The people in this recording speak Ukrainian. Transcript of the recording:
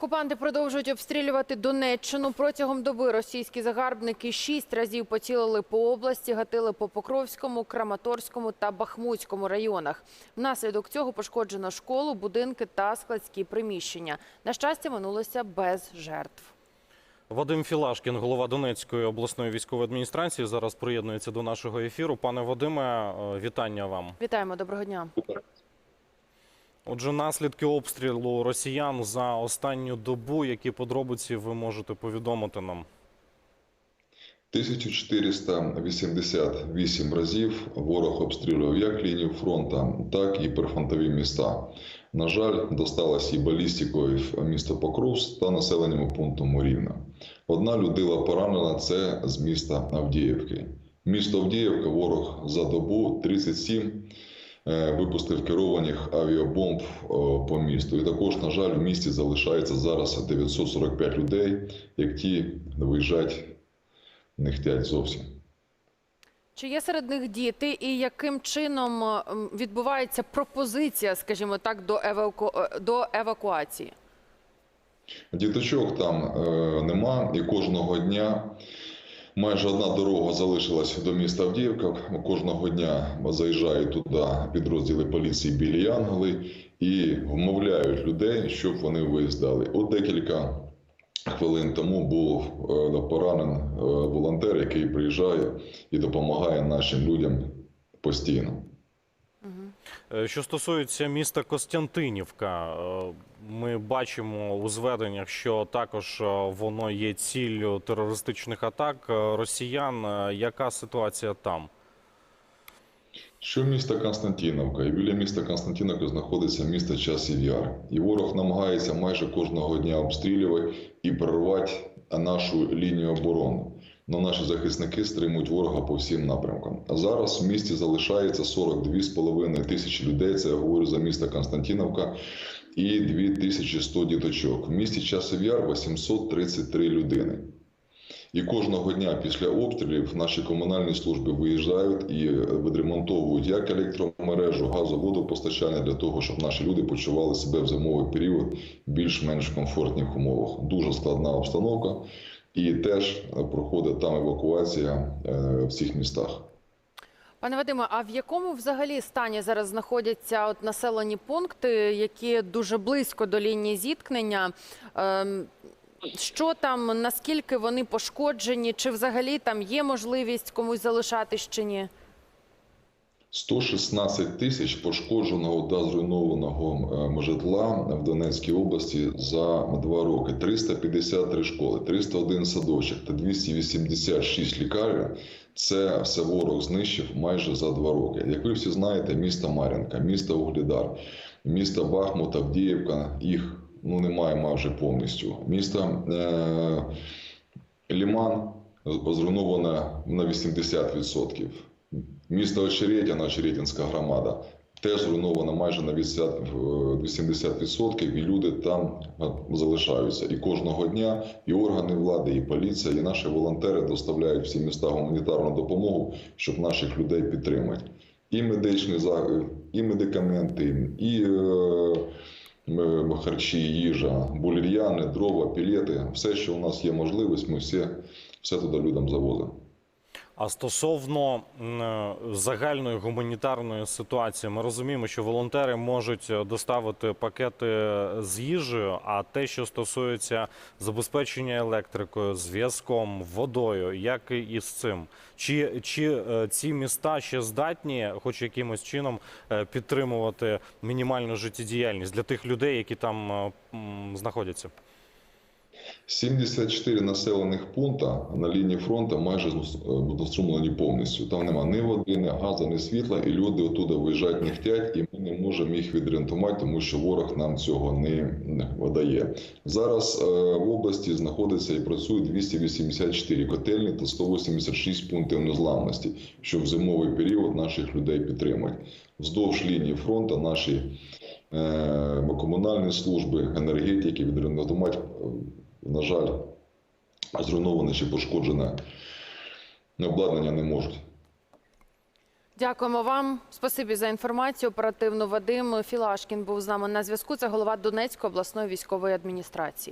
Окупанти продовжують обстрілювати Донеччину. Протягом доби російські загарбники шість разів поцілили по області, гатили по Покровському, Краматорському та Бахмутському районах. Внаслідок цього пошкоджено школу, будинки та складські приміщення. На щастя, минулося без жертв. Вадим Філашкін, голова Донецької обласної військової адміністрації, зараз приєднується до нашого ефіру. Пане Вадиме, е, вітання вам. Вітаємо, доброго дня. Отже, наслідки обстрілу росіян за останню добу. Які подробиці ви можете повідомити нам? 1488 разів ворог обстрілював як лінію фронту, так і прифронтові міста. На жаль, досталось і балістикою в місто Покровськ та населеному пункту Морівна. Одна людина поранена це з міста Авдіївки. Місто Авдіївка ворог за добу 37 е, випустив керованих авіабомб е, по місту. І також, на жаль, в місті залишається зараз 945 людей, як ті виїжджають не хотять зовсім. Чи є серед них діти, і яким чином ем, відбувається пропозиція, скажімо так, до, еваку... е, до евакуації? Діточок там е, нема, і кожного дня майже одна дорога залишилась до міста Авдіївка. Кожного дня заїжджають туди підрозділи поліції білі янголи і вмовляють людей, щоб вони виїздали. От декілька хвилин тому був е, поранен е, волонтер, який приїжджає і допомагає нашим людям постійно. Е, Що стосується міста Костянтинівка, е, ми бачимо у зведеннях, що також е, воно є ціллю терористичних атак росіян. Яка ситуація там? Що місто Константиновка, і біля міста Константиновка знаходиться місто Часів Яр. І ворог намагається майже кожного дня обстрілювати і прорвати нашу лінію оборони. Но наші захисники стримують ворога по всім напрямкам. Зараз в місті залишається 42,5 тисячі людей. Це я говорю за місто Константиновка і 2100 діточок. В місті Часів Яр 833 людини. І кожного дня після обстрілів наші комунальні служби виїжджають і відремонтовують як електромережу, газоводопостачання для того, щоб наші люди почували себе в зимовий період більш-менш комфортних умовах. Дуже складна обстановка, і теж проходить там евакуація е, в всіх містах. Пане Вадиме, а в якому взагалі стані зараз знаходяться от населені пункти, які дуже близько до лінії зіткнення? Ем, Що там, наскільки вони пошкоджені? Чи взагалі там є можливість комусь залишатись чи ні? 116 тисяч пошкодженого та зруйнованого е, житла в Донецькій області за два роки. 353 школи, 301 садочок та 286 лікарень. Це все ворог знищив майже за два роки. Як ви всі знаєте, місто Мар'їнка, місто Углідар, місто Бахмут, Авдіївка, їх ну немає майже повністю. Місто е- Ліман зруйноване на 80%. Місто Очеретяна, Очеретинська громада, теж зруйнована майже на 80%, е, 80% і люди там е, залишаються. І кожного дня і органи влади, і поліція, і наші волонтери доставляють всі міста гуманітарну допомогу, щоб наших людей підтримати. І медичні і медикаменти, і е, харчі, їжа, булір'яни, дрова, пілети, все, що у нас є можливість, ми все, все туди людям завозимо. А стосовно е, загальної гуманітарної ситуації, ми розуміємо, що волонтери можуть е, доставити пакети з їжею. А те, що стосується забезпечення електрикою, зв'язком, водою, як і із цим, чи, чи е, ці міста ще здатні, хоч якимось чином, е, підтримувати мінімальну життєдіяльність для тих людей, які там е, знаходяться? 74 населених пункта на лінії фронту майже дострумлені повністю. Там нема ні води, ні газу, ні світла, і люди оттуда виїжджати не і ми не можемо їх відрентувати, тому що ворог нам цього не видає. Зараз е, в області знаходиться і працює 284 котельні та 186 пунктів незламності, щоб в зимовий період наших людей підтримати. Вздовж лінії фронту наші е, комунальні служби, енергетики відремонтувати на жаль, зруйноване чи пошкоджене обладнання не можуть. Дякуємо вам. Спасибі за інформацію. Оперативно Вадим Філашкін був з нами на зв'язку. Це голова Донецької обласної військової адміністрації.